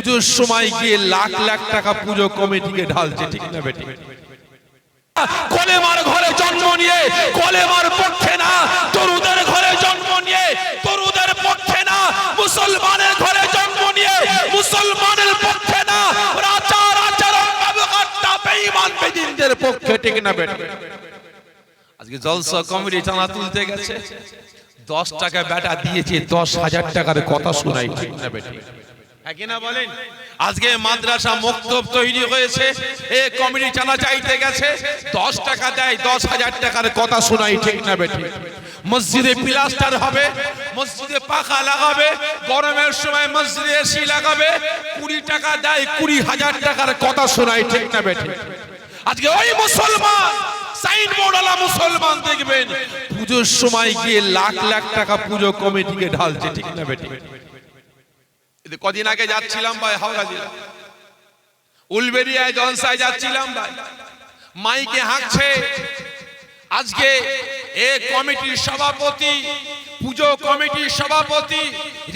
পুজোর সময় গিয়ে লাখ লাখ টাকা পুজো কমিটিকে ঢালছে, ঠিক না বেটি কলেমার ঘরে জন্ম নিয়ে, কলেমার পক্ষে না, তরুদের ঘরে জন্ম নিয়ে, তরুদের পক্ষে না, মুসলমানের ঘরে জন্ম নিয়ে, মুসলমানের পক্ষে না, রাজার আচরণ ব্যবহারটা বেঈমান বেদিনদের পক্ষে, ঠিক না বেটি আজকে জলসা কমিটি টানা তুলতে গেছে। দশ টাকা বেটা দিয়েছে, দশ হাজার টাকার কথা শোনাই, ঠিক না বেটি বলেন? আজকে মাদ্রাসা তৈরি হয়েছে, এ চানা চাইতে গেছে, দশ টাকা দেয়, দশ হাজার টাকার কথা ঠিক না মসজিদে প্লাস্টার হবে, মসজিদে পাখা লাগাবে, গরমের সময় মসজিদে এসি লাগাবে, কুড়ি টাকা দেয়, কুড়ি হাজার টাকার কথা শোনাই, ঠিক না বেটি আজকে ওই মুসলমান মুসলমান দেখবেন, পুজোর সময় গিয়ে লাখ লাখ টাকা পুজো কমিটিকে ঢালছে, ঠিক না বেটি কদিন আগে যাচ্ছিলাম ভাই হাওড়া জেলা। উলবেরিয়ায় জলসায় যাচ্ছিলাম ভাই। মাইকে হাঁকছে। আজকে এ কমিটির সভাপতি, পুজো কমিটির সভাপতি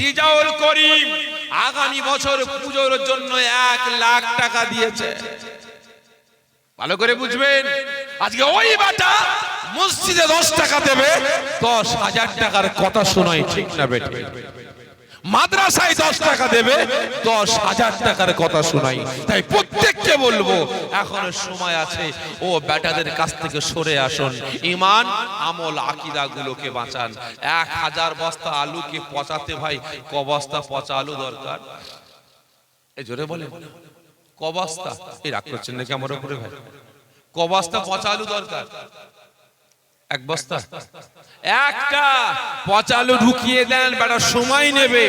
রিজাউল করিম আগামী বছর পুজোর জন্য এক লাখ টাকা দিয়েছে। ভালো করে বুঝবেন? আজকে ওই বাটা মসজিদে দশ টাকা দেবে, দশ হাজার টাকার কথা শোনাই ঠিক না বেটে মাদ্রাসায় দশ টাকা দেবে, দশ হাজার টাকার কথা শোনাই। তাই প্রত্যেককে বলব, এখনও সময় আছে, ও বেটাদের কাছ থেকে সরে আসুন। ইমান, আমল আকিদা গুলোকে বাঁচান। এক হাজার বস্তা আলুকে পচাতে ভাই, ক বস্তা পচা আলু দরকার? এই জোরে বলে। ক বস্তা? এই রাগ করছেন নাকি আমার উপরে ভাই? ক বস্তা পচা আলু দরকার? এক বস্তা। একটা, পচা আলু ঢুকিয়ে দেন, বেটা সময় নেবে।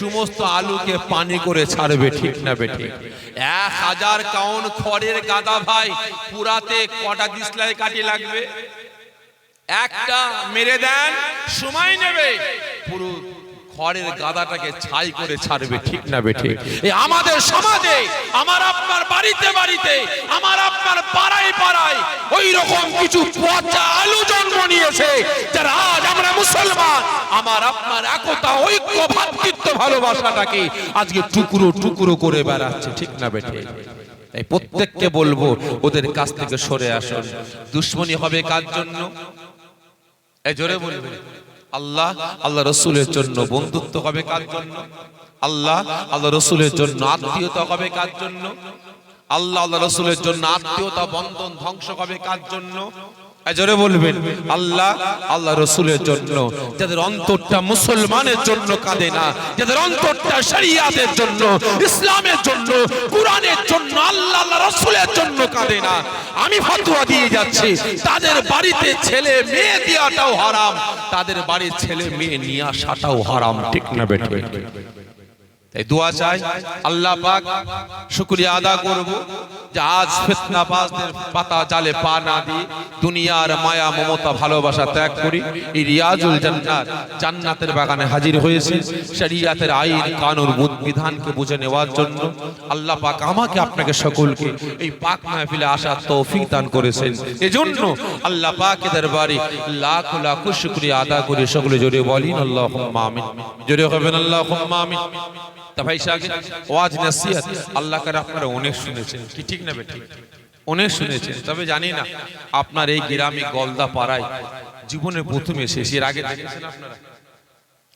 সমস্ত আলুকে পানি করে ছাড়বে, ঠিক না, বেটি? এক হাজার কাউন খড়ের গাদা ভাই, পুরাতে কটা দিসলাই কাটি লাগবে? একটা মেরে দেন, সময় নেবে। পুরো খড়ের গাদাটাকে ছাই করে ছাড়বে ঠিক না বেঠে এই আমাদের সমাজে আমার আপনার বাড়িতে বাড়িতে আমার আপনার পাড়ায় পাড়ায় ওই রকম কিছু পচা আলু জন্ম নিয়েছে যারা আজ আমরা মুসলমান আমার আপনার একতা ঐক্য ভাতৃত্ব ভালোবাসাটাকে আজকে টুকরো টুকরো করে বেড়াচ্ছে ঠিক না বেঠে তাই প্রত্যেককে বলব ওদের কাছ থেকে সরে আসুন। দুশ্মনী হবে কার জন্য? জোরে বলবে। আল্লাহ আল্লাহ রসুলের জন্য বন্ধুত্ব হবে কার জন্য? আল্লাহ আল্লাহ রসুলের জন্য আত্মীয়তা হবে কার জন্য? আল্লাহ আল্লাহ রসুলের জন্য আত্মীয়তা বন্ধন ধ্বংস হবে কার জন্য? জোরে বলবেন, আল্লাহ আল্লাহ রসুলের জন্য, যাদের অন্তরটা মুসলমানের জন্য কাঁদে না, যাদের অন্তরটা শরিয়াতের জন্য, ইসলামের জন্য, কোরআনের জন্য, আল্লাহ আল্লাহ রসুলের জন্য কাঁদে না। আমি ফতোয়া দিয়ে যাচ্ছি, তাদের বাড়িতে ছেলে মেয়ে দেওয়াটাও হারাম, তাদের বাড়ির ছেলে মেয়ে নিয়ে আসাটাও হারাম, ঠিক না বেঠে তাই দোয়া চাই, আল্লাহ পাক শুকরিয়া আদা করব যে আজ ফিতনাবাজদের পাতা জালে পা না দিয়ে দুনিয়ার মায়া, মমতা, ভালোবাসা ত্যাগ করি। এই রিয়াজুল জান্নাত জান্নাতের বাগানে হাজির হয়েছে। শরিয়াতের আইন, কানুন বিধানকে বুঝে নেওয়ার জন্য আল্লাহ পাক আমাকে, আপনাকে সকলকে এই পাক মাহফিলে আসার তৌফিক দান করেছেন। এজন্য আল্লাহ পাকের দরবারে লাখ লাখ শুকরিয়া আদা করে। সকলে জোরে বলিন, আল্লাহুম্মা আমিন। জোরে হবেন আল্লাহুম্মা আমিন। তা ভাই ওয়াজ নসিহত, আল্লাহ করে আপনারা অনেক শুনেছেন। কি ঠিক না বেঠিক? অনেক শুনেছেন, তবে জানি না আপনার এই গ্রামে গলদা পাড়ায় জীবনের প্রথম এসেছি, এর আগে দেখেছেন আপনারা?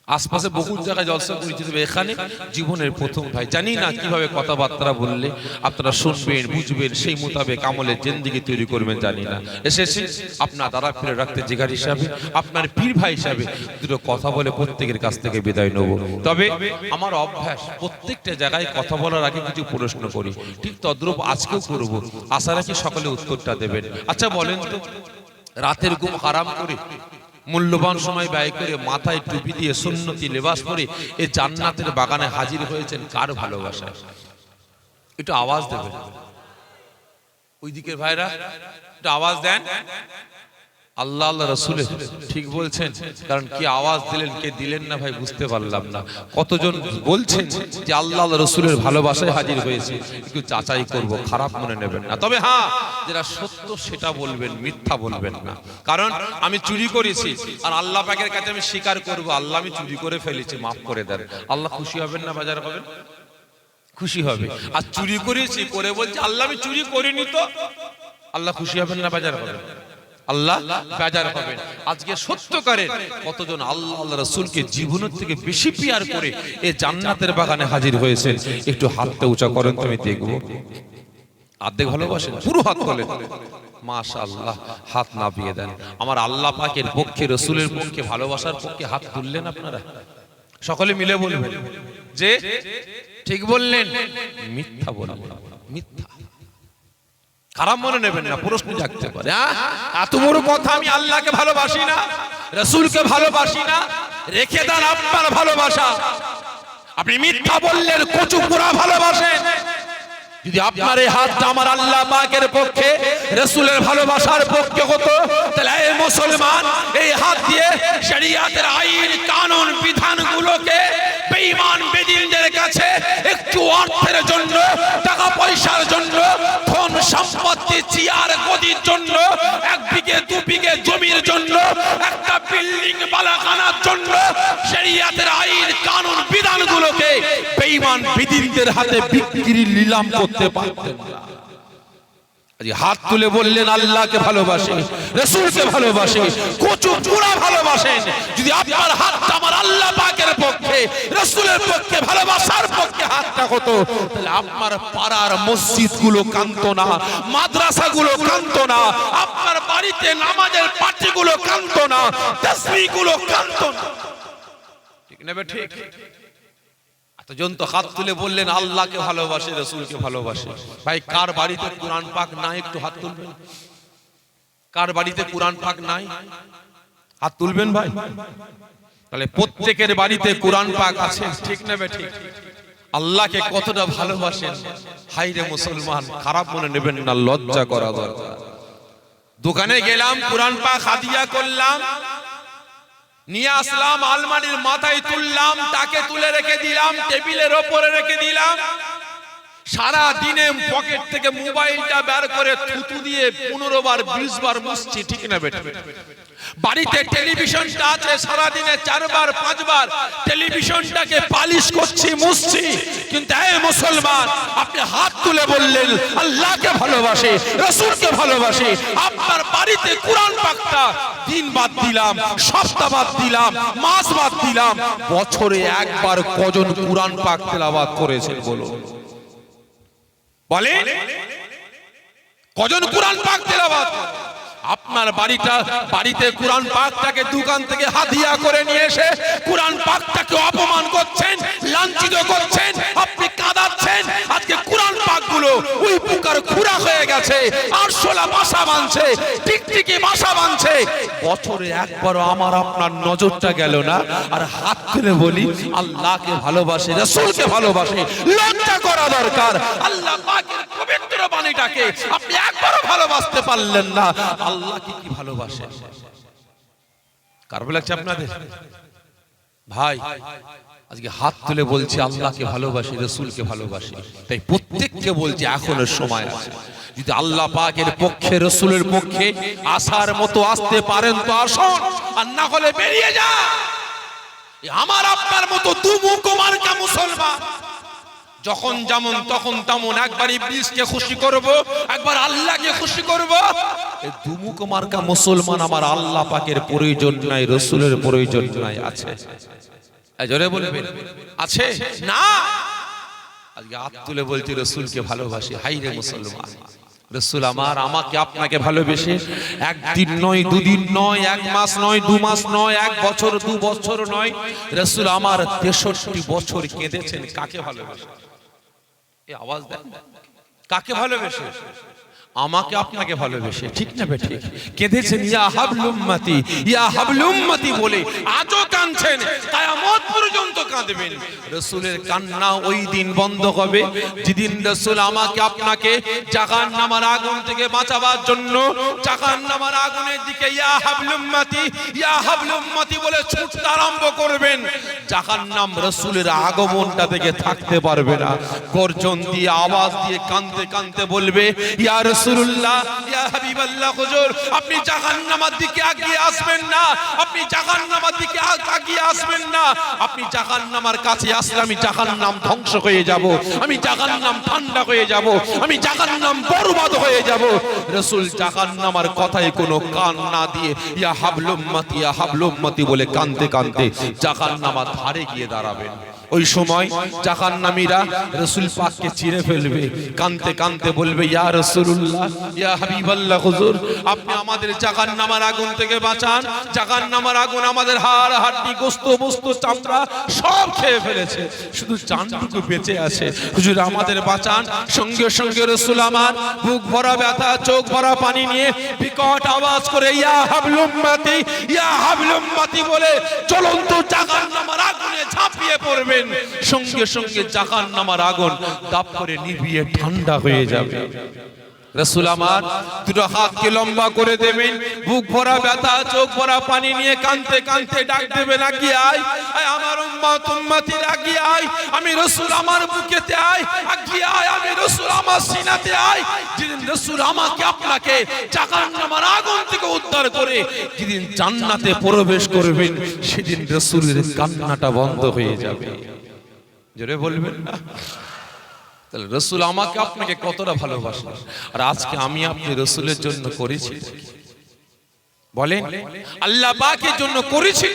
আশপাশে বহু জায়গায় জলসা করেছি তবে এখানে জীবনের প্রথম ভাই। জানি না কীভাবে কথাবার্তা বললে আপনারা শুনবেন বুঝবেন সেই মোতাবেক আমলের জেন্দিগি তৈরি করবেন জানি না। এসেছে আপনার দ্বারা ফিরে রাখতে জিগার হিসাবে আপনার পীর ভাই হিসাবে দুটো কথা বলে প্রত্যেকের কাছ থেকে বিদায় নেব। তবে আমার অভ্যাস প্রত্যেকটা জায়গায় কথা বলার আগে কিছু প্রশ্ন করি। ঠিক তদ্রূপ আজকেও করব। আশা রাখি সকালে উত্তরটা দেবেন। আচ্ছা বলেন তো রাতের ঘুম হারাম করে মূল্যবান সময় ব্যয় করে মাথায় টুপি দিয়ে সুন্নতি লেবাস পরে এই জান্নাতের বাগানে হাজির হয়েছেন কার ভালোবাসায় একটু আওয়াজ দেবেন। ওই দিকের ভাইরা, একটু আওয়াজ দেন। আল্লাহ আল্লাহ রসুলের ঠিক বলছেন, কারণ কি আওয়াজ দিলেন, কে দিলেন না ভাই বুঝতে পারলাম না। কতজন বলছেন যে আল্লাহ আল্লাহ রসুলের ভালোবাসায় হাজির হয়েছে একটু যাচাই করব, খারাপ মনে নেবেন না। তবে হ্যাঁ যেটা সত্য সেটা বলবেন, মিথ্যা বলবেন না। কারণ আমি চুরি করেছি, আর আল্লাহ পাকের কাছে আমি স্বীকার করব, আল্লাহ আমি চুরি করে ফেলেছি, মাফ করে দেন। আল্লাহ খুশি হবেন না বাজার হবেন? খুশি হবে। আর চুরি করেছি, করে বলছে, আল্লাহ আমি চুরি করিনি তো। আল্লাহ খুশি হবেন না বাজার হবেন? আল্লাহ বাজার হবেন। আজকে সত্যকারের কতজন আল্লাহ আল্লাহ রসুলকে জীবনের থেকে বেশি পিয়ার করে এই জান্নাতের বাগানে হাজির হয়েছেন। একটু হাতটা উঁচা করেন তো আমি দেখব। আর্ধেক ভালোবাসেন? পুরো হাত তোলেন। মাশাআল্লাহ, হাত নামিয়ে দেন। আমার আল্লাহ পাকের পক্ষে, রসুলের পক্ষে, ভালোবাসার পক্ষে হাত তুললেন আপনারা? সকলে মিলে বলবেন। যে, ঠিক বললেন, মিথ্যা বললেন মিথ্যা। খারাপ মনে নেবেন না প্রশ্ন জাগতে পারে? এত বড় কথা আমি আল্লাহকে ভালোবাসি না, রসুলকে ভালোবাসি না, রেখে দেন আপনার ভালোবাসা আপনি মিথ্যা বললেন, কচু পুরা ভালোবাসেন যদি আপনার এই হাতটা আমার আল্লাহ পাকের পক্ষে, রসুলের ভালোবাসার পক্ষে হতো, তাহলে এই মুসলমান এই হাত দিয়ে শরিয়াতের আইন চেয়ার জন্য, এক বিঘে, দু বিঘে জমির জন্য, একটা বিল্ডিং বালাখানার জন্য শরিয়াতের আইন, কানুন, বিধানগুলোকে বেঈমান বিদিনদের হাতে বিক্রি, নিলাম করতে পারতেন না। হাত তুলে বললেন, আল্লাহকে ভালোবাসে, রসুলকে ভালোবাসে, কচু পুরা ভালোবাসেন যদি আপনার হাতটা আমার আল্লাহ পাকের পক্ষে, রসুলের পক্ষে, ভালোবাসার পক্ষে হাতটা হতো, তাহলে আপনার পাড়ার মসজিদগুলো কান্ত না মাদ্রাসা গুলো কান্ত না, আপনার বাড়িতে নামাজের পার্টি গুলো কান্ত না তসবি গুলো কান্ত না। ঠিক নেবে ঠিক? এতজন হাত তুলে বললেন, আল্লাহকে ভালোবাসে, রসুলকে ভালোবাসে। ভাই, কার বাড়িতে কোরআন পাক নাই? একটু হাত তুলবেন। কার বাড়িতে কোরআন পাক নাই? হাত তুলবেন ভাই। তাহলে প্রত্যেকের বাড়িতে কোরআন পাক আছে। ঠিক নেবে ঠিক? আল্লাহকে কতটা ভালোবাসেন? হাই রে মুসলমান, খারাপ মনে নেবেন না, লজ্জা করা দরকার। দোকানে গেলাম, কোরআন পাক হাদিয়া করলাম। নিয়ে আসলাম আলমারির মাথায় তুললাম, তাকে তুলে রেখে দিলাম, টেবিলের ওপরে রেখে দিলাম। সারা দিনে পকেট থেকে মোবাইলটা বের করে থুতু দিয়ে পনেরো বার, বিশ বার মুছছি, ঠিক না বেটা? বাড়িতে টেলিভিশনটা আছে সারা দিনে চারবার পাঁচবার টেলিভিশনটাকে পালিশ করছি মুছছি। কিন্তু এই মুসলমান আপনি হাত তুলে বললেন আল্লাহকে ভালোবাসে রসুলকে ভালোবাসে। আপনার বাড়িতে কোরআন পাকটা দিন বাদ দিলাম সপ্তাহ বাদ দিলাম মাস বাদ দিলাম। বছরে একবার কজন কোরআন পাক তেলাবাদ করেছেন বলুন। বলে কজন কোরআন পাক তেলাওয়াত আপনার বাড়িটা, বাড়িতে কোরআন পাকটাকে দোকান থেকে হাদিয়া করে নিয়ে এসে কোরআন পাকটাকে অপমান করছেন, লাঞ্ছিত করছেন, আপনি কাঁদাচ্ছেন। আজকে কোরআন পাকগুলো ওই পুকার খুরা হয়ে গেছে, আরশোলা বাসা বাঁধছে, টিকটিকি বাসা বাঁধছে। বছরে একবারও আমার আপনার নজরটা গেল না। আর হাত তুলে বলি, আল্লাহকে ভালোবাসে, রসুলকে ভালোবাসে লজ্জা করা দরকার। আল্লাহ পাকের পবিত্র বাণীটাকে আপনি একবারও ভালোবাসতে পারলেন না। আল্লাহ কি ভালোবাসে? কার লাগছে আপনাদের? ভাই, আজকে হাত তুলে বলছি, আল্লাহকে ভালোবাসি, রসুলকে ভালোবাসি। তাই প্রত্যেককে বলছি, এখনও সময় আছে। যদি আল্লাহ পাকের পক্ষে, রসুলের পক্ষে আসার মতো আসতে পারেন তো আসুন, আর না হলে বেরিয়ে যা আমার আপনার মতো দু মুসলমান। যখন যেমন তখন তেমন একবার ইবলিসকে খুশি করব, একবার আল্লাহকে খুশি করব। দুমুখ মার্কা মুসলমান আমার আল্লাহ পাকের প্রয়োজন নাই, রসুলের প্রয়োজন নাই, আছে। জোরে বলবেন, আছে? না। আজকে হাত তুলে বলছি, রসুলকে ভালোবাসি। হাই রে মুসলমান, রসুল আমার, আমাকে আপনাকে ভালোবেসে একদিন নয়, দুদিন নয়, এক মাস নয়, দু মাস নয়, এক বছর, দু বছর নয়, রসুল আমার তেষট্টি বছর কেঁদেছেন, কাকে ভালোবেসে? এই আওয়াজ দেন। কাকে ভালোবেসে? আমাকে আপনাকে ভালোবেসে। ঠিক না বে ঠিক। কেঁদেছেন? ইয়া হাবলুম্মাতি ইয়া হাবলুম্মাতি বলে আজও কাঁদছেন। কিয়ামত পর্যন্ত কাঁদবেন। রাসূলের কান্না ওই দিন বন্ধ হবে। যেদিন রাসূল আমাকে আপনাকে জাহান্নামের আগুন থেকে বাঁচাবার জন্য জাহান্নামের আগুনের দিকে ইয়া হাবলুম্মাতি ইয়া হাবলুম্মাতি বলে ছুটতে আরম্ভ করবেন। জাহান্নাম রাসূলের আগমনটা থেকে থাকতে পারবে না। গর্জন দিয়ে আওয়াজ দিয়ে কাঁদতে কাঁদতে বলবে ইয়া রাসূল দিকে আসবেন না। আপনি দিকে আসবেন না। আপনি কাছে আসলে আমি ধ্বংস হয়ে যাব। আমি ঠান্ডা হয়ে যাব। আমি বরবাদ হয়ে যাব। রাসূল জাহান্নামের কথায় কোনো কান না দিয়ে ইয়া হাবলুম্মাতি ইয়া হাবলুম্মাতি বলে কানতে কানতে জাহান্নামার ধারে গিয়ে দাঁড়াবেন। ওই সময় জাহান্নামীরা রসুল পাককে চিরে ফেলবে, কানতে কানতে বলবে, ইয়া রসুল্লাহ ইয়া হাবিবাল্লাহ হুজুর, আপনি আমাদের জাহান নামার আগুন থেকে বাঁচান। জাহান্নামার আগুন আমাদের হাড়, হাড্ডি, গোস্ত, বস্তু, চামড়া সব খেয়ে ফেলেছে। শুধু চানটুকু বেঁচে আছে। হুজুর, আমাদের বাঁচান। সঙ্গে সঙ্গে রসুল আমার বুক ভরা ব্যথা, চোখ ভরা পানি নিয়ে বিকট আওয়াজ করে, ইয়া হাবলুম্মাতি ইয়া হাবলুম্মাতি বলে জ্বলন্ত জাহান্নামার আগুনে ঝাঁপিয়ে পড়বেন। সঙ্গে সঙ্গে জাহান্নামার আগুন তাপ করে নিভিয়ে ঠান্ডা হয়ে যাবে। রসুল আমার, দুটো হাতকে লম্বা করে দেবেন, বুক ভরা ব্যথা, চোখ ভরা পানি নিয়ে কানতে কানতে ডাক দেবেন নাকি আয়? আমার উম্মাত উম্মাতি আগিয়ে আয়, আমি রসুল আমার বুকেতে আয় আগিয়ে আয়, আমি রসুল আমার সিনাতে আয়। যেদিন রসুল আমাকে আপনাকে জাহান্নামার আগুন থেকে উদ্ধার করে যেদিন জান্নাতে প্রবেশ করবেন, সেদিন রসুলের কান্নাটা বন্ধ হয়ে যাবে। জোরে বলবেন না? তাহলে রসুল আমাকে আপনাকে কতটা ভালোবাসে আর আজকে আমি আপনি রসুলের জন্য করেছি। বলেন, আল্লাহ পাকের জন্য করেছি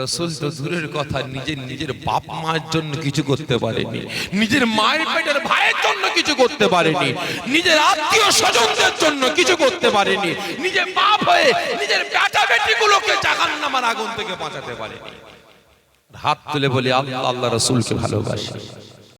রসুল তো দূরের কথা, নিজের নিজের বাপ মায়ের জন্য কিছু করতে পারেনি। নিজের মায়ের পেটের ভাইয়ের জন্য কিছু করতে পারেনি। নিজের আত্মীয় স্বজনদের জন্য কিছু করতে পারেনি। নিজের বাপ হয়ে নিজের বেটা বেটি গুলোকে জাহান্নামার আগুন থেকে বাঁচাতে পারেনি। হাত তুলে বলি, আল্লাহ আল্লাহ রসুলকে ভালোবাসি।